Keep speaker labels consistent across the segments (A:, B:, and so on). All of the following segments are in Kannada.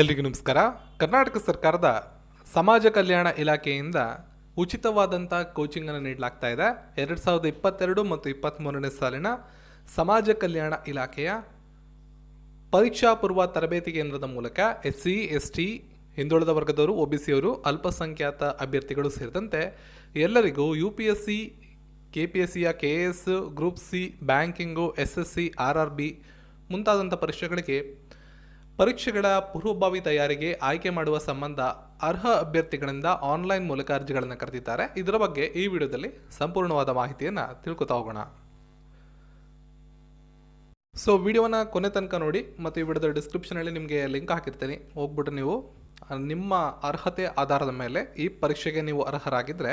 A: ಎಲ್ರಿಗೂ ನಮಸ್ಕಾರ. ಕರ್ನಾಟಕ ಸರ್ಕಾರದ ಸಮಾಜ ಕಲ್ಯಾಣ ಇಲಾಖೆಯಿಂದ ಉಚಿತವಾದಂಥ ಕೋಚಿಂಗನ್ನು ನೀಡಲಾಗ್ತಾ ಇದೆ. ಎರಡು ಸಾವಿರದ ಇಪ್ಪತ್ತೆರಡು ಮತ್ತು ಇಪ್ಪತ್ತ್ಮೂರನೇ ಸಾಲಿನ ಸಮಾಜ ಕಲ್ಯಾಣ ಇಲಾಖೆಯ ಪರೀಕ್ಷಾ ಪೂರ್ವ ತರಬೇತಿ ಕೇಂದ್ರದ ಮೂಲಕ ಎಸ್ ಸಿ ಎಸ್ ಟಿ ಹಿಂದುಳಿದ ವರ್ಗದವರು, ಒ ಬಿ ಸಿಯವರು ಅಲ್ಪಸಂಖ್ಯಾತ ಅಭ್ಯರ್ಥಿಗಳು ಸೇರಿದಂತೆ ಎಲ್ಲರಿಗೂ U P S C, K P S ಸಿಯ K S, group C, banking, S S C, R R B ಮುಂತಾದಂಥ ಪರೀಕ್ಷೆಗಳಿಗೆ ಪರೀಕ್ಷೆಗಳ ಪೂರ್ವಭಾವಿ ತಯಾರಿಗೆ ಆಯ್ಕೆ ಮಾಡುವ ಸಂಬಂಧ ಅರ್ಹ ಅಭ್ಯರ್ಥಿಗಳಿಂದ ಆನ್ಲೈನ್ ಮೂಲಕ ಅರ್ಜಿಗಳನ್ನು ಕರೆದಿದ್ದಾರೆ. ಇದರ ಬಗ್ಗೆ ಈ ವಿಡಿಯೋದಲ್ಲಿ ಸಂಪೂರ್ಣವಾದ ಮಾಹಿತಿಯನ್ನು ತಿಳ್ಕೊತಾ ಹೋಗೋಣ. ಸೊ ವಿಡಿಯೋನ ಕೊನೆ ತನಕ ನೋಡಿ ಮತ್ತು ಈ ವಿಡಿಯೋದ ಡಿಸ್ಕ್ರಿಪ್ಷನಲ್ಲಿ ನಿಮಗೆ ಲಿಂಕ್ ಹಾಕಿರ್ತೀನಿ. ಹೋಗ್ಬಿಟ್ಟು ನೀವು ನಿಮ್ಮ ಅರ್ಹತೆ ಆಧಾರದ ಮೇಲೆ ಈ ಪರೀಕ್ಷೆಗೆ ನೀವು ಅರ್ಹರಾಗಿದ್ದರೆ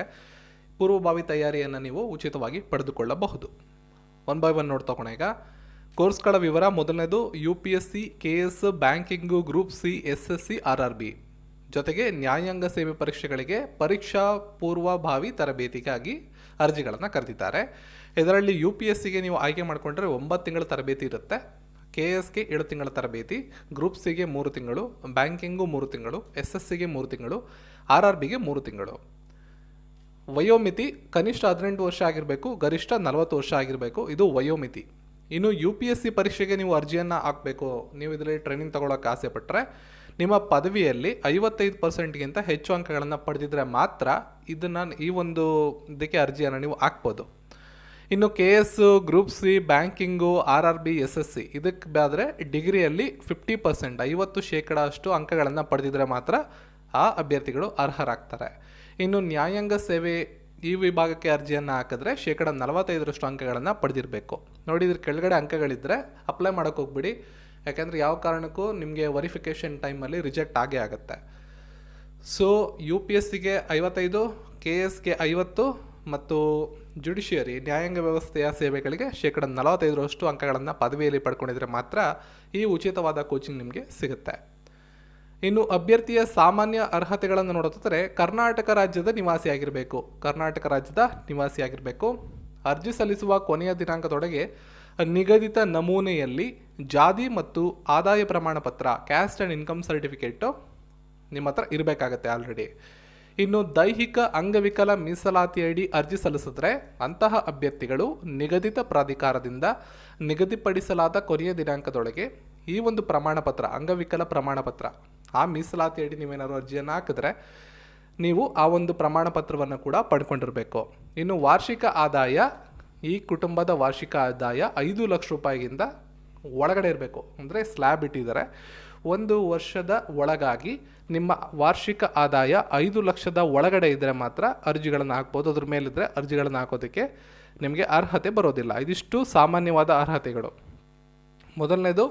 A: ಪೂರ್ವಭಾವಿ ತಯಾರಿಯನ್ನು ನೀವು ಉಚಿತವಾಗಿ ಪಡೆದುಕೊಳ್ಳಬಹುದು. ಒನ್ ಬೈ ಒನ್ ನೋಡ್ತಾ ಈಗ. ಕೋರ್ಸ್ಗಳ ವಿವರ ಮೊದಲನೇದು U P S C K S banking group C S S C R R B ಜೊತೆಗೆ ನ್ಯಾಯಾಂಗ ಸೇವೆ ಪರೀಕ್ಷೆಗಳಿಗೆ ಪರೀಕ್ಷಾ ಪೂರ್ವಭಾವಿ ತರಬೇತಿಗಾಗಿ ಅರ್ಜಿಗಳನ್ನು ಕರೆದಿದ್ದಾರೆ. ಇದರಲ್ಲಿ ಯು ಪಿ ಎಸ್ ಸಿಗೆ ನೀವು ಆಯ್ಕೆ ಮಾಡಿಕೊಂಡ್ರೆ ಒಂಬತ್ತು ತಿಂಗಳ ತರಬೇತಿ ಇರುತ್ತೆ. ಕೆ ಎಸ್ಗೆ ಏಳು ತಿಂಗಳ ತರಬೇತಿ, ಗ್ರೂಪ್ ಸಿಗೆ ಮೂರು ತಿಂಗಳು, ಬ್ಯಾಂಕಿಂಗು ಮೂರು ತಿಂಗಳು ಎಸ್ ಎಸ್ ಸಿಗೆ ಮೂರು ತಿಂಗಳು ಆರ್ ಆರ್ ಬಿಗೆ ಮೂರು ತಿಂಗಳು. ವಯೋಮಿತಿ ಕನಿಷ್ಠ ಹದಿನೆಂಟು ವರ್ಷ ಆಗಿರಬೇಕು, ಗರಿಷ್ಠ ನಲವತ್ತು ವರ್ಷ ಆಗಿರಬೇಕು, ಇದು ವಯೋಮಿತಿ. ಇನ್ನು ಯು ಪಿ ಎಸ್ ಸಿ ಪರೀಕ್ಷೆಗೆ ನೀವು ಅರ್ಜಿಯನ್ನು ಹಾಕಬೇಕು. ನೀವು ಇದರಲ್ಲಿ ಟ್ರೈನಿಂಗ್ ತಗೊಳ್ಳೋಕೆ ಆಸೆ ಪಟ್ಟರೆ ನಿಮ್ಮ ಪದವಿಯಲ್ಲಿ ಐವತ್ತೈದು ಪರ್ಸೆಂಟ್ಗಿಂತ ಹೆಚ್ಚು ಅಂಕಗಳನ್ನು ಪಡೆದಿದ್ರೆ ಮಾತ್ರ ಇದನ್ನು ಈ ಒಂದು ಇದಕ್ಕೆ ಅರ್ಜಿಯನ್ನು ನೀವು ಹಾಕ್ಬೋದು. ಇನ್ನು K S group C banking R R B S S C ಇದಕ್ಕೆ ಆದರೆ ಡಿಗ್ರಿಯಲ್ಲಿ ಫಿಫ್ಟಿ ಪರ್ಸೆಂಟ್ ಐವತ್ತು ಶೇಕಡ ಅಷ್ಟು ಅಂಕಗಳನ್ನು ಪಡೆದಿದ್ದರೆ ಮಾತ್ರ ಆ ಅಭ್ಯರ್ಥಿಗಳು ಅರ್ಹರಾಗ್ತಾರೆ. ಇನ್ನು ನ್ಯಾಯಾಂಗ ಸೇವೆ ಈ ವಿಭಾಗಕ್ಕೆ ಅರ್ಜಿಯನ್ನು ಹಾಕಿದ್ರೆ ಶೇಕಡ ನಲವತ್ತೈದರಷ್ಟು ಅಂಕಗಳನ್ನು ಪಡೆದಿರಬೇಕು. ನೋಡಿ, ಇದ್ರ ಕೆಳಗಡೆ ಅಂಕಗಳಿದ್ದರೆ ಅಪ್ಲೈ ಮಾಡೋಕೆ ಹೋಗ್ಬಿಡಿ. ಯಾಕೆಂದರೆ ಯಾವ ಕಾರಣಕ್ಕೂ ನಿಮಗೆ ವೆರಿಫಿಕೇಷನ್ ಟೈಮಲ್ಲಿ ರಿಜೆಕ್ಟ್ ಆಗೇ ಆಗುತ್ತೆ. ಸೊ ಯು ಪಿ ಎಸ್ ಸಿಗೆ ಐವತ್ತೈದು ಕೆ ಎಸ್ಗೆ ಐವತ್ತು ಮತ್ತು ಜುಡಿಷಿಯರಿ ನ್ಯಾಯಾಂಗ ವ್ಯವಸ್ಥೆಯ ಸೇವೆಗಳಿಗೆ ಶೇಕಡ ನಲವತ್ತೈದರಷ್ಟು ಅಂಕಗಳನ್ನು ಪದವಿಯಲ್ಲಿ ಪಡ್ಕೊಂಡಿದ್ರೆ ಮಾತ್ರ ಈ ಉಚಿತವಾದ ಕೋಚಿಂಗ್ ನಿಮಗೆ ಸಿಗುತ್ತೆ. ಇನ್ನು ಅಭ್ಯರ್ಥಿಯ ಸಾಮಾನ್ಯ ಅರ್ಹತೆಗಳನ್ನು ನೋಡೋದಾದರೆ ಕರ್ನಾಟಕ ರಾಜ್ಯದ ನಿವಾಸಿಯಾಗಿರಬೇಕು ಕರ್ನಾಟಕ ರಾಜ್ಯದ ನಿವಾಸಿಯಾಗಿರಬೇಕು ಅರ್ಜಿ ಸಲ್ಲಿಸುವ ಕೊನೆಯ ದಿನಾಂಕದೊಳಗೆ ನಿಗದಿತ ನಮೂನೆಯಲ್ಲಿ ಜಾತಿ ಮತ್ತು ಆದಾಯ ಪ್ರಮಾಣ ಪತ್ರ ಕ್ಯಾಸ್ಟ್ ಆ್ಯಂಡ್ ಇನ್ಕಮ್ ಸರ್ಟಿಫಿಕೇಟು ನಿಮ್ಮ ಹತ್ರ ಇರಬೇಕಾಗತ್ತೆ ಆಲ್ರೆಡಿ ಇನ್ನು ದೈಹಿಕ ಅಂಗವಿಕಲ ಮೀಸಲಾತಿ ಅಡಿ ಅರ್ಜಿ ಸಲ್ಲಿಸಿದ್ರೆ ಅಂತಹ ಅಭ್ಯರ್ಥಿಗಳು ನಿಗದಿತ ಪ್ರಾಧಿಕಾರದಿಂದ ನಿಗದಿಪಡಿಸಲಾದ ಕೊನೆಯ ದಿನಾಂಕದೊಳಗೆ ಈ ಒಂದು ಪ್ರಮಾಣ ಪತ್ರ, ಅಂಗವಿಕಲ ಪ್ರಮಾಣ ಪತ್ರ ಆ ಮೀಸಲಾತಿ ಅಡಿ ನೀವೇನಾದ್ರು ಅರ್ಜಿಯನ್ನು ಹಾಕಿದ್ರೆ ನೀವು ಆ ಒಂದು ಪ್ರಮಾಣ ಪತ್ರವನ್ನು ಕೂಡ ಪಡ್ಕೊಂಡಿರಬೇಕು. ಇನ್ನು ವಾರ್ಷಿಕ ಆದಾಯ, ಈ ಕುಟುಂಬದ ವಾರ್ಷಿಕ ಆದಾಯ ಐದು ಲಕ್ಷ ರೂಪಾಯಿಗಿಂತ ಒಳಗಡೆ ಇರಬೇಕು. ಅಂದರೆ ಸ್ಲ್ಯಾಬ್ ಇಟ್ಟಿದ್ದಾರೆ. ಒಂದು ವರ್ಷದ ಒಳಗಾಗಿ ನಿಮ್ಮ ವಾರ್ಷಿಕ ಆದಾಯ ಐದು ಲಕ್ಷದ ಒಳಗಡೆ ಇದ್ದರೆ ಮಾತ್ರ ಅರ್ಜಿಗಳನ್ನು ಹಾಕ್ಬೋದು. ಅದ್ರ ಮೇಲಿದ್ದರೆ ಅರ್ಜಿಗಳನ್ನು ಹಾಕೋದಕ್ಕೆ ನಿಮಗೆ ಅರ್ಹತೆ ಬರೋದಿಲ್ಲ. ಇದಿಷ್ಟು ಸಾಮಾನ್ಯವಾದ ಅರ್ಹತೆಗಳು. ಮೊದಲನೇದು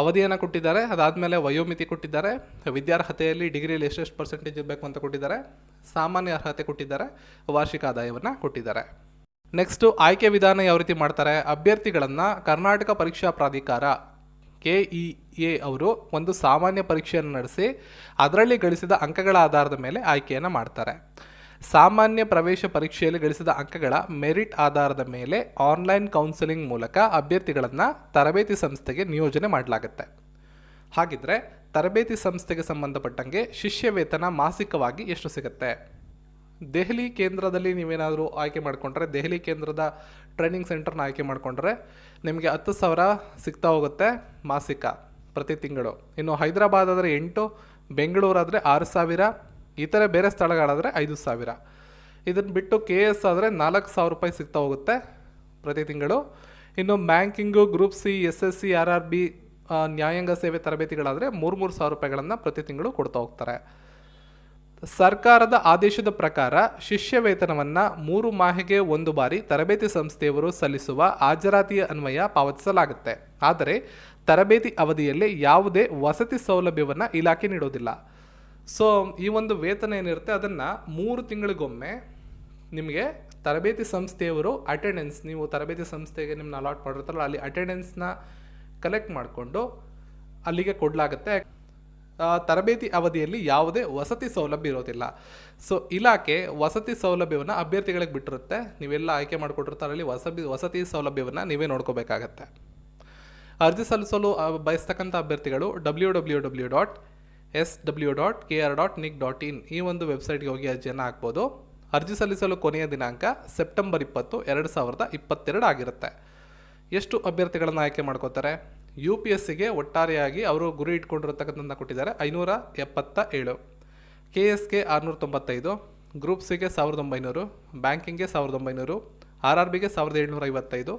A: ಅವಧಿಯನ್ನು ಕೊಟ್ಟಿದ್ದಾರೆ, ಅದಾದಮೇಲೆ ವಯೋಮಿತಿ ಕೊಟ್ಟಿದ್ದಾರೆ ವಿದ್ಯಾರ್ಹತೆಯಲ್ಲಿ ಡಿಗ್ರಿಯಲ್ಲಿ ಎಷ್ಟೆಷ್ಟು ಪರ್ಸೆಂಟೇಜ್ ಇರಬೇಕು ಅಂತ ಕೊಟ್ಟಿದ್ದಾರೆ, ಸಾಮಾನ್ಯ ಅರ್ಹತೆ ಕೊಟ್ಟಿದ್ದಾರೆ, ವಾರ್ಷಿಕ ಆದಾಯವನ್ನು ಕೊಟ್ಟಿದ್ದಾರೆ. ನೆಕ್ಸ್ಟು ಆಯ್ಕೆ ವಿಧಾನ ಯಾವ ರೀತಿ ಮಾಡ್ತಾರೆ? ಅಭ್ಯರ್ಥಿಗಳನ್ನು ಕರ್ನಾಟಕ ಪರೀಕ್ಷಾ ಪ್ರಾಧಿಕಾರ, ಕೆ ಇ ಎ ಅವರು ಒಂದು ಸಾಮಾನ್ಯ ಪರೀಕ್ಷೆಯನ್ನು ನಡೆಸಿ, ಅದರಲ್ಲಿ ಗಳಿಸಿದ ಅಂಕಗಳ ಆಧಾರದ ಮೇಲೆ ಆಯ್ಕೆಯನ್ನು ಮಾಡ್ತಾರೆ. ಸಾಮಾನ್ಯ ಪ್ರವೇಶ ಪರೀಕ್ಷೆಯಲ್ಲಿ ಗಳಿಸಿದ ಅಂಕಗಳ ಮೆರಿಟ್ ಆಧಾರದ ಮೇಲೆ ಆನ್ಲೈನ್ ಕೌನ್ಸೆಲಿಂಗ್ ಮೂಲಕ ಅಭ್ಯರ್ಥಿಗಳನ್ನು ತರಬೇತಿ ಸಂಸ್ಥೆಗೆ ನಿಯೋಜನೆ ಮಾಡಲಾಗುತ್ತೆ. ಹಾಗಿದ್ರೆ ತರಬೇತಿ ಸಂಸ್ಥೆಗೆ ಸಂಬಂಧಪಟ್ಟಂಗೆ ಶಿಷ್ಯ ವೇತನ ಮಾಸಿಕವಾಗಿ ಎಷ್ಟು ಸಿಗುತ್ತೆ? ದೆಹಲಿ ಕೇಂದ್ರದಲ್ಲಿ ನೀವೇನಾದರೂ ಆಯ್ಕೆ ಮಾಡಿಕೊಂಡ್ರೆ, ದೆಹಲಿ ಕೇಂದ್ರದ ಟ್ರೈನಿಂಗ್ ಸೆಂಟರ್ನ ಆಯ್ಕೆ ಮಾಡಿಕೊಂಡ್ರೆ ನಿಮಗೆ ಹತ್ತು ಸಾವಿರ ಸಿಗ್ತಾ ಹೋಗುತ್ತೆ ಮಾಸಿಕ ಪ್ರತಿ ತಿಂಗಳು. ಇನ್ನು ಹೈದರಾಬಾದ್ ಆದರೆ ಎಂಟು, ಬೆಂಗಳೂರಾದರೆ ಆರು ಸಾವಿರ ಇತರೆ ಬೇರೆ ಸ್ಥಳಗಳಾದರೆ ಐದು ಸಾವಿರ. ಇದನ್ನು ಬಿಟ್ಟು ಕೆ ಎಸ್ ಆದರೆ ನಾಲ್ಕು ಸಾವಿರ ರೂಪಾಯಿ ಸಿಗ್ತಾ ಹೋಗುತ್ತೆ ಪ್ರತಿ ತಿಂಗಳು. ಇನ್ನು banking, group C, S S C, R R B ನ್ಯಾಯಾಂಗ ಸೇವೆ ತರಬೇತಿಗಳಾದರೆ ಮೂರು ಮೂರು ಸಾವಿರ ರೂಪಾಯಿಗಳನ್ನು ಪ್ರತಿ ತಿಂಗಳು ಕೊಡ್ತಾ ಹೋಗ್ತಾರೆ. ಸರ್ಕಾರದ ಆದೇಶದ ಪ್ರಕಾರ ಶಿಷ್ಯ ವೇತನವನ್ನು ಮೂರು ಮಾಹೆಗೆ ಒಂದು ಬಾರಿ ತರಬೇತಿ ಸಂಸ್ಥೆಯವರು ಸಲ್ಲಿಸುವ ಹಾಜರಾತಿಯ ಅನ್ವಯ ಪಾವತಿಸಲಾಗುತ್ತೆ. ಆದರೆ ತರಬೇತಿ ಅವಧಿಯಲ್ಲಿ ಯಾವುದೇ ವಸತಿ ಸೌಲಭ್ಯವನ್ನು ಇಲಾಖೆ ನೀಡೋದಿಲ್ಲ. ಸೊ ಈ ಒಂದು ವೇತನ ಏನಿರುತ್ತೆ, ಅದನ್ನು ಮೂರು ತಿಂಗಳಿಗೊಮ್ಮೆ ನಿಮಗೆ ತರಬೇತಿ ಸಂಸ್ಥೆಯವರು ಅಟೆಂಡೆನ್ಸ್ ನೀವು ತರಬೇತಿ ಸಂಸ್ಥೆಗೆ ನಿಮ್ಮನ್ನ ಅಲಾಟ್ ಮಾಡಿರ್ತಾರಲ್ಲ, ಅಲ್ಲಿ ಅಟೆಂಡೆನ್ಸ್ನ ಕಲೆಕ್ಟ್ ಮಾಡಿಕೊಂಡು ಅಲ್ಲಿಗೆ ಕೊಡಲಾಗುತ್ತೆ. ತರಬೇತಿ ಅವಧಿಯಲ್ಲಿ ಯಾವುದೇ ವಸತಿ ಸೌಲಭ್ಯ ಇರೋದಿಲ್ಲ. ಸೊ ಇಲಾಖೆ ವಸತಿ ಸೌಲಭ್ಯವನ್ನು ಅಭ್ಯರ್ಥಿಗಳಿಗೆ ಬಿಟ್ಟಿರುತ್ತೆ. ನೀವೆಲ್ಲ ಆಯ್ಕೆ ಮಾಡಿಕೊಟ್ಟಿರ್ತಾರೆ, ಅಲ್ಲಿ ವಸತಿ ವಸತಿ ಸೌಲಭ್ಯವನ್ನು ನೀವೇ ನೋಡ್ಕೋಬೇಕಾಗತ್ತೆ. ಅರ್ಜಿ ಸಲ್ಲಿಸಲು ಬಯಸ್ತಕ್ಕಂಥ ಅಭ್ಯರ್ಥಿಗಳು W W W dot S W dot K R dot nic dot in ಈ ಒಂದು ವೆಬ್ಸೈಟ್ಗೆ ಹೋಗಿ ಅರ್ಜಿಯನ್ನು ಹಾಕ್ಬೋದು. ಅರ್ಜಿ ಸಲ್ಲಿಸಲು ಕೊನೆಯ ದಿನಾಂಕ ಸೆಪ್ಟೆಂಬರ್ ಇಪ್ಪತ್ತು, ಎರಡು ಸಾವಿರದ ಇಪ್ಪತ್ತೆರಡು ಆಗಿರುತ್ತೆ. ಎಷ್ಟು ಅಭ್ಯರ್ಥಿಗಳನ್ನು ಆಯ್ಕೆ ಮಾಡ್ಕೋತಾರೆ? ಯು ಪಿ ಎಸ್ ಸಿಗೆ ಒಟ್ಟಾರೆಯಾಗಿ ಅವರು ಗುರಿ ಇಟ್ಕೊಂಡಿರತಕ್ಕಂಥ ಕೊಟ್ಟಿದ್ದಾರೆ. ಐನೂರ ಎಪ್ಪತ್ತ ಏಳು. ಕೆ ಎಸ್ಗೆ ಆರುನೂರ ತೊಂಬತ್ತೈದು. ಗ್ರೂಪ್ ಸಿಗೆ ಸಾವಿರದ ಒಂಬೈನೂರು. ಬ್ಯಾಂಕಿಂಗ್ಗೆ ಸಾವಿರದ ಒಂಬೈನೂರು. ಆರ್ ಆರ್ ಬಿಗೆ ಸಾವಿರದ ಏಳ್ನೂರ ಐವತ್ತೈದು.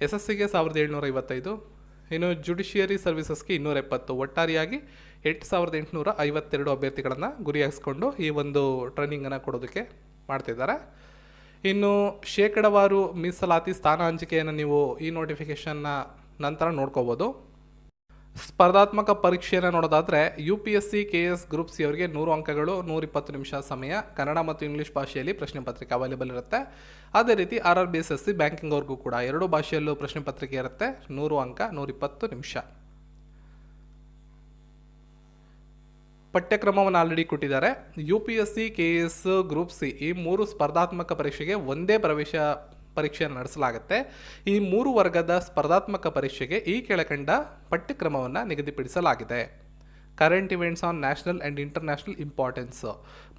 A: ಎಸ್ ಎಸ್ ಸಿಗೆ ಸಾವಿರದ ಏಳ್ನೂರ ಐವತ್ತೈದು. ಇನ್ನು ಜುಡಿಷಿಯರಿ ಸರ್ವಿಸಸ್ಗೆ ಇನ್ನೂರ ಎಪ್ಪತ್ತು ಒಟ್ಟಾರೆಯಾಗಿ ಎಂಟು ಸಾವಿರದ ಎಂಟುನೂರ ಐವತ್ತೆರಡು ಅಭ್ಯರ್ಥಿಗಳನ್ನು ಗುರಿಯಾಗಿಸ್ಕೊಂಡು ಈ ಒಂದು ಟ್ರೈನಿಂಗನ್ನು ಕೊಡೋದಕ್ಕೆ ಮಾಡ್ತಿದ್ದಾರೆ. ಇನ್ನು ಶೇಕಡವಾರು ಮೀಸಲಾತಿ ಸ್ಥಾನ ಹಂಚಿಕೆಯನ್ನು ನೀವು ಈ ನೋಟಿಫಿಕೇಷನ್ನ ನಂತರ ನೋಡ್ಕೋಬೋದು. ಸ್ಪರ್ಧಾತ್ಮಕ ಪರೀಕ್ಷೆಯನ್ನು ನೋಡೋದಾದರೆ U P S C K S group C ಅವರಿಗೆ ನೂರು ಅಂಕಗಳು, ನೂರಿಪ್ಪತ್ತು ನಿಮಿಷ ಸಮಯ, ಕನ್ನಡ ಮತ್ತು ಇಂಗ್ಲೀಷ್ ಭಾಷೆಯಲ್ಲಿ ಪ್ರಶ್ನೆ ಪತ್ರಿಕೆ ಅವೈಲೇಬಲ್ ಇರುತ್ತೆ. ಅದೇ ರೀತಿ R R B S S C banking ಅವ್ರಿಗೂ ಕೂಡ ಎರಡು ಭಾಷೆಯಲ್ಲೂ ಪ್ರಶ್ನೆ ಪತ್ರಿಕೆ ಇರುತ್ತೆ. ನೂರು ಅಂಕ, ನೂರಿಪ್ಪತ್ತು ನಿಮಿಷ. ಪಠ್ಯಕ್ರಮವನ್ನು ಆಲ್ರೆಡಿ ಕೊಟ್ಟಿದ್ದಾರೆ. U P S C K S group C ಈ ಮೂರು ಸ್ಪರ್ಧಾತ್ಮಕ ಪರೀಕ್ಷೆಗೆ ಒಂದೇ ಪ್ರವೇಶ ಪರೀಕ್ಷೆಯನ್ನು ನಡೆಸಲಾಗುತ್ತೆ. ಈ ಮೂರು ವರ್ಗದ ಸ್ಪರ್ಧಾತ್ಮಕ ಪರೀಕ್ಷೆಗೆ ಈ ಕೆಳಕಂಡ ಪಠ್ಯಕ್ರಮವನ್ನು ನಿಗದಿಪಡಿಸಲಾಗಿದೆ. Current events on national and international importance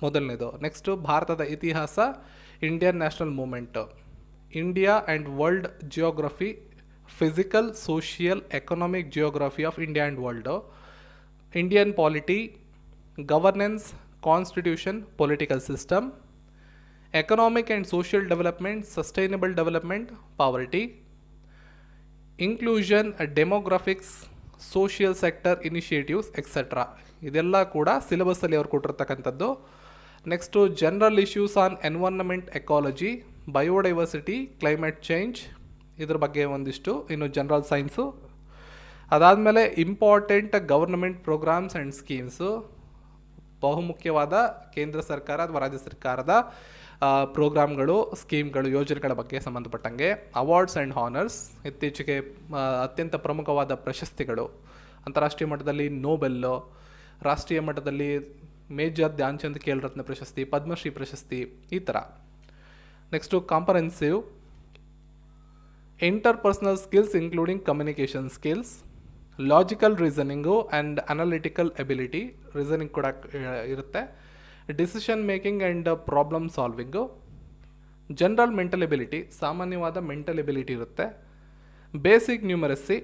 A: ಮೊದಲನೇದು ನೆಕ್ಸ್ಟು ಭಾರತದ ಇತಿಹಾಸ Indian national movement India and world geography physical social economic geography of India and world Indian polity governance constitution political system. Economic and social development sustainable development poverty inclusion demographics social sector initiatives etcetera ಇದೆಲ್ಲ ಕೂಡ ಸಿಲೆಬಸ್ಸಲ್ಲಿ ಅವ್ರು ಕೊಟ್ಟಿರ್ತಕ್ಕಂಥದ್ದು. Next general issues on environment ecology biodiversity climate change ಇದ್ರ ಬಗ್ಗೆ ಒಂದಿಷ್ಟು, ಇನ್ನು ಜನರಲ್ ಸೈನ್ಸು ಅದಾದಮೇಲೆ important government programmes and schemes ಬಹುಮುಖ್ಯವಾದ ಕೇಂದ್ರ ಸರ್ಕಾರ ಅಥವಾ ರಾಜ್ಯ ಸರ್ಕಾರದ ಪ್ರೋಗ್ರಾಮ್ಗಳು, ಸ್ಕೀಮ್ಗಳು, ಯೋಜನೆಗಳ ಬಗ್ಗೆ ಸಂಬಂಧಪಟ್ಟಂಗೆ ಅವಾರ್ಡ್ಸ್ ಆ್ಯಂಡ್ ಹಾನರ್ಸ್, ಇತ್ತೀಚೆಗೆ ಅತ್ಯಂತ ಪ್ರಮುಖವಾದ ಪ್ರಶಸ್ತಿಗಳು, ಅಂತಾರಾಷ್ಟ್ರೀಯ ಮಟ್ಟದಲ್ಲಿ ನೋಬೆಲ್ಲು, ರಾಷ್ಟ್ರೀಯ ಮಟ್ಟದಲ್ಲಿ ಮೇಜರ್ ಧ್ಯಾನ್ಚಂದ್ ಖೇಲ್ ರತ್ನ ಪ್ರಶಸ್ತಿ, ಪದ್ಮಶ್ರೀ ಪ್ರಶಸ್ತಿ, ಈ ಥರ. Next comprehensive interpersonal skills including communication skills logical reasoning and analytical ability reasoning ಕೂಡ ಇರುತ್ತೆ decision making and problem solving general mental ability ಸಾಮಾನ್ಯವಾದ ಮೆಂಟಲ್ ಎಬಿಲಿಟಿ ಇರುತ್ತೆ ಬೇಸಿಕ್ ನ್ಯೂಮರಸಿ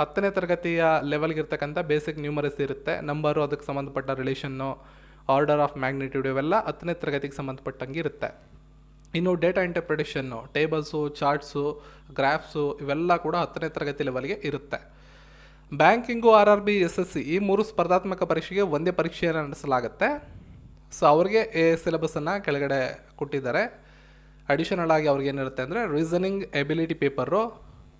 A: ಹತ್ತನೇ ತರಗತಿಯ ಲೆವೆಲ್ಗೆ ಇರ್ತಕ್ಕಂಥ ಬೇಸಿಕ್ ನ್ಯೂಮರಸಿ ಇರುತ್ತೆ. ನಂಬರು ಅದಕ್ಕೆ ಸಂಬಂಧಪಟ್ಟ ರಿಲೇಷನ್ನು ಆರ್ಡರ್ ಆಫ್ ಮ್ಯಾಗ್ನಿಟ್ಯೂಡ್ ಇವೆಲ್ಲ ಹತ್ತನೇ ತರಗತಿಗೆ ಸಂಬಂಧಪಟ್ಟಂಗೆ ಇರುತ್ತೆ. ಇನ್ನು data interpretation tables charts graphs ಇವೆಲ್ಲ ಕೂಡ ಹತ್ತನೇ ತರಗತಿ ಲೆವೆಲ್ಗೆ ಇರುತ್ತೆ. Banking R R B S S C ಈ ಮೂರು ಸ್ಪರ್ಧಾತ್ಮಕ ಪರೀಕ್ಷೆಗೆ ಒಂದೇ ಪರೀಕ್ಷೆಯನ್ನು ನಡೆಸಲಾಗುತ್ತೆ. ಸೊ, ಅವ್ರಿಗೆ ಎ ಸಿಲೆಬಸನ್ನು ಕೆಳಗಡೆ ಕೊಟ್ಟಿದ್ದಾರೆ. ಅಡಿಷನಲ್ ಆಗಿ ಅವ್ರಿಗೆ ಏನಿರುತ್ತೆ ಅಂದರೆ reasoning ability paper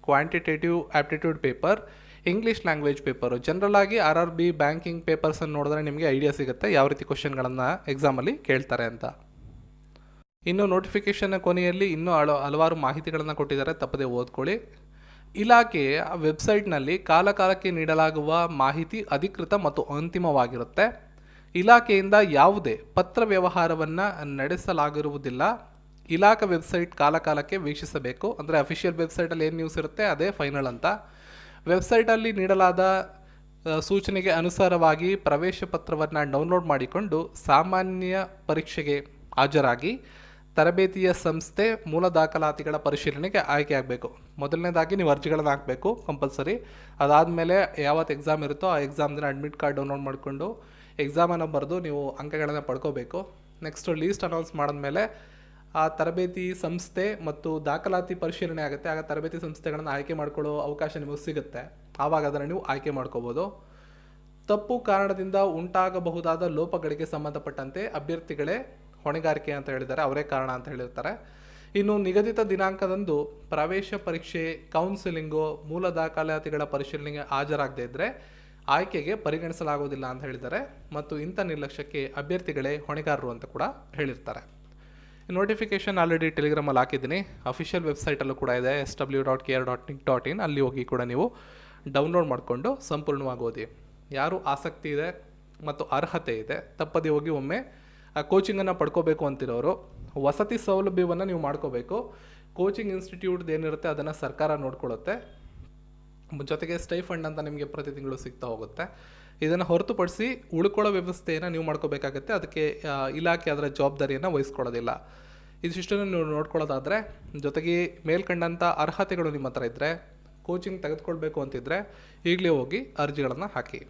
A: quantitative aptitude paper English language paper general ಆಗಿ ಆರ್ ಆರ್ ಬಿ ಬ್ಯಾಂಕಿಂಗ್ ಪೇಪರ್ಸನ್ನು ನೋಡಿದ್ರೆ ನಿಮಗೆ ಐಡಿಯಾ ಸಿಗುತ್ತೆ ಯಾವ ರೀತಿ ಕ್ವಶನ್ಗಳನ್ನು ಎಕ್ಸಾಮಲ್ಲಿ ಕೇಳ್ತಾರೆ ಅಂತ. ಇನ್ನು ನೋಟಿಫಿಕೇಷನ್ನ ಕೊನೆಯಲ್ಲಿ ಇನ್ನೂ ಹಲ, ಹಲವಾರು ಮಾಹಿತಿಗಳನ್ನು ಕೊಟ್ಟಿದ್ದಾರೆ. ತಪ್ಪದೆ ಓದ್ಕೊಳ್ಳಿ. ಇಲಾಖೆಯ ವೆಬ್ಸೈಟ್ನಲ್ಲಿ ಕಾಲಕಾಲಕ್ಕೆ ನೀಡಲಾಗುವ ಮಾಹಿತಿ ಅಧಿಕೃತ ಮತ್ತು ಅಂತಿಮವಾಗಿರುತ್ತೆ. ಇಲಾಖೆಯಿಂದ ಯಾವುದೇ ಪತ್ರ ವ್ಯವಹಾರವನ್ನು ನಡೆಸಲಾಗಿರುವುದಿಲ್ಲ. ಇಲಾಖೆ ವೆಬ್ಸೈಟ್ ಕಾಲಕಾಲಕ್ಕೆ ವೀಕ್ಷಿಸಬೇಕು. ಅಂದರೆ ಅಫಿಷಿಯಲ್ ವೆಬ್ಸೈಟಲ್ಲಿ ಏನು ನ್ಯೂಸ್ ಇರುತ್ತೆ ಅದೇ ಫೈನಲ್ ಅಂತ. ವೆಬ್ಸೈಟಲ್ಲಿ ನೀಡಲಾದ ಸೂಚನೆಗೆ ಅನುಸಾರವಾಗಿ ಪ್ರವೇಶ ಪತ್ರವನ್ನು ಡೌನ್ಲೋಡ್ ಮಾಡಿಕೊಂಡು ಸಾಮಾನ್ಯ ಪರೀಕ್ಷೆಗೆ ಹಾಜರಾಗಿ ತರಬೇತಿಯ ಸಂಸ್ಥೆ ಮೂಲ ದಾಖಲಾತಿಗಳ ಪರಿಶೀಲನೆಗೆ ಆಯ್ಕೆ ಆಗಬೇಕು ಮೊದಲನೇದಾಗಿ ನೀವು ಅರ್ಜಿಗಳನ್ನು ಹಾಕಬೇಕು ಕಂಪಲ್ಸರಿ ಅದಾದಮೇಲೆ ಯಾವತ್ತು ಎಕ್ಸಾಮ್ ಇರುತ್ತೋ ಆ ಎಕ್ಸಾಮ್ ದಿನ ಅಡ್ಮಿಟ್ ಕಾರ್ಡ್ ಡೌನ್ಲೋಡ್ ಮಾಡಿಕೊಂಡು ಎಕ್ಸಾಮನ್ನು ಬರೆದು ನೀವು ಅಂಕಗಳನ್ನು ಪಡ್ಕೋಬೇಕು. ನೆಕ್ಸ್ಟು ಲೀಸ್ಟ್ ಅನೌನ್ಸ್ ಮಾಡಿದ್ಮೇಲೆ ಆ ತರಬೇತಿ ಸಂಸ್ಥೆ ಮತ್ತು ದಾಖಲಾತಿ ಪರಿಶೀಲನೆ ಆಗುತ್ತೆ. ಆಗ ತರಬೇತಿ ಸಂಸ್ಥೆಗಳನ್ನು ಆಯ್ಕೆ ಮಾಡ್ಕೊಳ್ಳೋ ಅವಕಾಶ ನಿಮಗೆ ಸಿಗುತ್ತೆ. ಆವಾಗ ಅದನ್ನು ನೀವು ಆಯ್ಕೆ ಮಾಡ್ಕೋಬೋದು. ತಪ್ಪು ಕಾರಣದಿಂದ ಉಂಟಾಗಬಹುದಾದ ಲೋಪಗಳಿಗೆ ಸಂಬಂಧಪಟ್ಟಂತೆ ಅಭ್ಯರ್ಥಿಗಳೇ ಹೊಣೆಗಾರಿಕೆ ಅಂತ ಹೇಳಿದ್ದಾರೆ, ಅವರೇ ಕಾರಣ ಅಂತ ಹೇಳಿರ್ತಾರೆ. ಇನ್ನು ನಿಗದಿತ ದಿನಾಂಕದಂದು ಪ್ರವೇಶ ಪರೀಕ್ಷೆ ಕೌನ್ಸಿಲಿಂಗು ಮೂಲ ದಾಖಲಾತಿಗಳ ಪರಿಶೀಲನೆಗೆ ಹಾಜರಾಗದೇ ಇದ್ದರೆ ಆಯ್ಕೆಗೆ ಪರಿಗಣಿಸಲಾಗುವುದಿಲ್ಲ ಅಂತ ಹೇಳಿದ್ದಾರೆ. ಮತ್ತು ಇಂಥ ನಿರ್ಲಕ್ಷ್ಯಕ್ಕೆ ಅಭ್ಯರ್ಥಿಗಳೇ ಹೊಣೆಗಾರರು ಅಂತ ಕೂಡ ಹೇಳಿರ್ತಾರೆ. ನೋಟಿಫಿಕೇಶನ್ ಆಲ್ರೆಡಿ ಟೆಲಿಗ್ರಾಮಲ್ಲಿ ಹಾಕಿದ್ದೀನಿ. ಅಫಿಷಿಯಲ್ ವೆಬ್ಸೈಟಲ್ಲೂ ಕೂಡ ಇದೆ. S W dot K R dot nic dot in ಅಲ್ಲಿ ಹೋಗಿ ಕೂಡ ನೀವು ಡೌನ್ಲೋಡ್ ಮಾಡಿಕೊಂಡು ಸಂಪೂರ್ಣವಾಗಿ ಓದಿ. ಯಾರು ಆಸಕ್ತಿ ಇದೆ ಮತ್ತು ಅರ್ಹತೆ ಇದೆ, ತಪ್ಪದೇ ಹೋಗಿ ಒಮ್ಮೆ ಆ ಕೋಚಿಂಗನ್ನು ಪಡ್ಕೋಬೇಕು ಅಂತಿರೋರು, ವಸತಿ ಸೌಲಭ್ಯವನ್ನು ನೀವು ಮಾಡ್ಕೋಬೇಕು. ಕೋಚಿಂಗ್ ಇನ್ಸ್ಟಿಟ್ಯೂಟ್ದು ಏನಿರುತ್ತೆ ಅದನ್ನು ಸರ್ಕಾರ ನೋಡ್ಕೊಳ್ಳುತ್ತೆ. ಜೊತೆಗೆ ಸ್ಟೈಫಂಡ್ ಅಂತ ನಿಮಗೆ ಪ್ರತಿ ತಿಂಗಳು ಸಿಗ್ತಾ ಹೋಗುತ್ತೆ. ಇದನ್ನು ಹೊರತುಪಡಿಸಿ ಉಳ್ಕೊಳ್ಳೋ ವ್ಯವಸ್ಥೆಯನ್ನು ನೀವು ಮಾಡ್ಕೋಬೇಕಾಗತ್ತೆ. ಅದಕ್ಕೆ ಇಲಾಖೆ ಅದರ ಜವಾಬ್ದಾರಿಯನ್ನು ವಹಿಸ್ಕೊಳ್ಳೋದಿಲ್ಲ. ಇದಿಷ್ಟನ್ನು ನೀವು ನೋಡ್ಕೊಳ್ಳೋದಾದರೆ, ಜೊತೆಗೆ ಮೇಲ್ಕಂಡಂಥ ಅರ್ಹತೆಗಳು ನಿಮ್ಮ ಹತ್ರ ಇದ್ದರೆ ಕೋಚಿಂಗ್ ತೆಗೆದುಕೊಳ್ಬೇಕು ಅಂತಿದ್ರೆ, ಈಗಲೇ ಹೋಗಿ ಅರ್ಜಿಗಳನ್ನು ಹಾಕಿ.